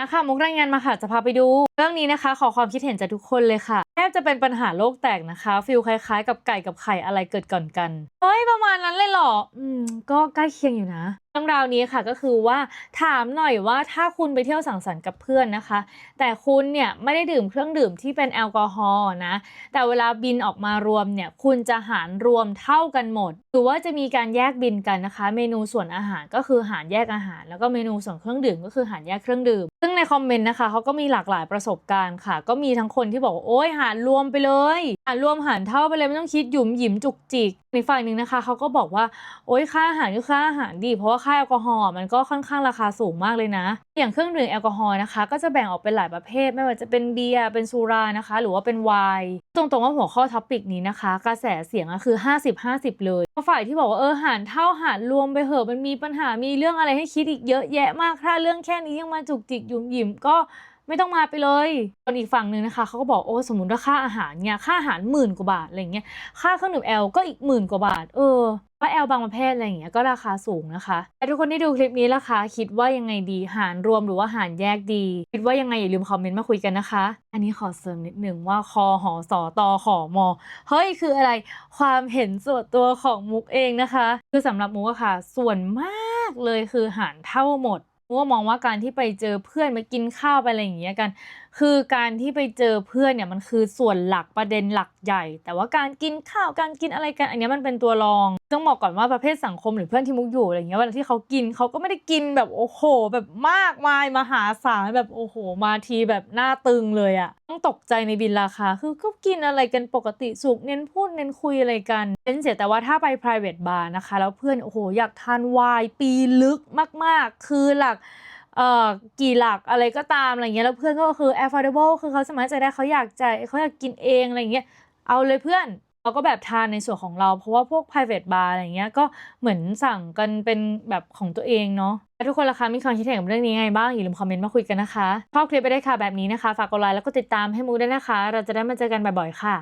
นะคะมุกรายงานมาค่ะจะพาไปดู เรื่องนี้นะคะ ขอความคิดเห็นจากทุกคนเลยค่ะแทบจะเป็นปัญหาโลกแตกนะคะฟิลคล้ายๆ กับไก่กับไข่อะไรเกิดก่อนกันเฮ้ยประมาณนั้นเลยเหรออืมก็ใกล้เคียงอยู่นะ รื่องราวนี้ค่ะก็คือว่าถามหน่อยว่าถ้าคุณไปเที่ยวสังสรรค์กับเพื่อนนะคะ แต่คุณเนี่ยไม่ได้ดื่มเครื่องดื่มที่เป็นแอลกอฮอล์นะแต่เวลาบินออกมารวมเนี่ยคุณจะหารรวมเท่ากันหมด หรือว่าจะมีการแยกบินกันนะคะ เมนูส่วนอาหารก็คือหารแยกอาหาร แล้วก็เมนูส่วนเครื่องดื่มก็คือหารแยกเครื่องดื่ม ซึ่งในคอมเมนต์นะคะเขาก็มีหลากหลายประสบการณ์ค่ะ ก็มีทั้งคนที่บอกโอ๊ยหารรวมไปเลย หารรวมหารเท่าไปเลยไม่ต้องคิดหยุมหยิมจุกจิกในฝ่ายหนึ่งนะคะเขาก็บอกว่าโอ๊ยค่าอาหารก็ค่าอาหารดี เพราะว่าค่าแอลกอฮอล์มันก็ค่อนข้างราคาสูงมากเลยนะ อย่างเครื่องดื่มแอลกอฮอล์นะคะ ก็จะแบ่งออกเป็นหลายประเภท ไม่ว่าจะเป็นเบียร์เป็นสุรานะคะ หรือว่าเป็นไวน์ตรงๆว่าหัวข้อท็อปิกนี้นะคะ กระแสเสียงก็คือ 50-50 เลยฝ่ายที่บอกว่าเออหารเท่าหารรวมไปเหอะมันมีปัญหามีเรื่องอะไรให้คิดอีกเยอะแยะมากถ้าเรื่องแค่นี้ยังมาจุกจิกหยุมหยิมก็ ไม่ต้องมาไปเลยส่วนอีกฝั่งหนึ่งนะคะเขาก็บอกโอ้สมมติว่าค่าอาหารเนี่ยค่าอาหารหมื่นกว่าบาทอะไรเงี้ยค่าเครื่องดื่มแอลก็อีกหมื่นกว่าบาท เออว่าแอลบางประเภทอะไรอย่างเงี้ยก็ราคาสูงนะคะแต่ทุกคนที่ดูคลิปนี้ล่ะคะคิดว่ายังไงดีหารรวมหรือว่าหารแยกดี คิดว่ายังไงอย่าลืมคอมเมนต์มาคุยกันนะคะ อันนี้ขอเสริมนิดนึงว่าคอหอสอตอขอมอเฮ้ยคืออะไรความเห็นส่วนตัวของมุกเองนะคะ คือสำหรับมุกอะค่ะ ส่วนมากเลยคือหารเท่าหมด ว่ามองว่าการที่ไปเจอเพื่อนไปกินข้าวไปอะไรอย่างเงี้ยกัน คือการที่ไปเจอเพื่อนเนี่ยมันคือส่วนหลักประเด็นหลักใหญ่ แต่ว่าการกินข้าวการกินอะไรกันอันนี้มันเป็นตัวรอง ต้องบอกก่อนว่าประเภทสังคมหรือเพื่อนที่มุกอยู่อะไรเงี้ยเวลาที่เขากินเขาก็ไม่ได้กินแบบโอ้โห แบบมากมายมหาศาลแบบโอ้โห มาทีแบบหน้าตึงเลยอะต้องตกใจในบินราคา คือก็กินอะไรกันปกติสุขเน้นพูดเน้นคุยอะไรกันเป็นเสียแต่ว่าถ้าไป private bar นะคะ แล้วเพื่อนโอ้โหอยากทานไวน์ปีลึกมาก ๆ คือหลัก เอ่อกี่หลักอะไรก็ตามอะไรเงี้ยแล้วเพื่อนก็คือ affordable คือเขาสามารถจะได้เขาอยากจ่ายเขาอยากกินเองอะไรเงี้ยเอาเลยเพื่อนเราก็แบบทานในส่วนของเรา เพราะว่าพวก private bar อะไรเงี้ยก็เหมือนสั่งกันเป็นแบบของตัวเองเนาะทุกคนละคะมีความคิดเห็นกับเรื่องนี้ไงบ้าง อย่าลืมคอมเมนต์มาคุยกันนะคะชอบคลิปไปได้ค่ะแบบนี้นะคะ ฝากกดไลค์แล้วก็ติดตามให้มูด้วยนะคะ เราจะได้มาเจอกันบ่อยๆค่ะ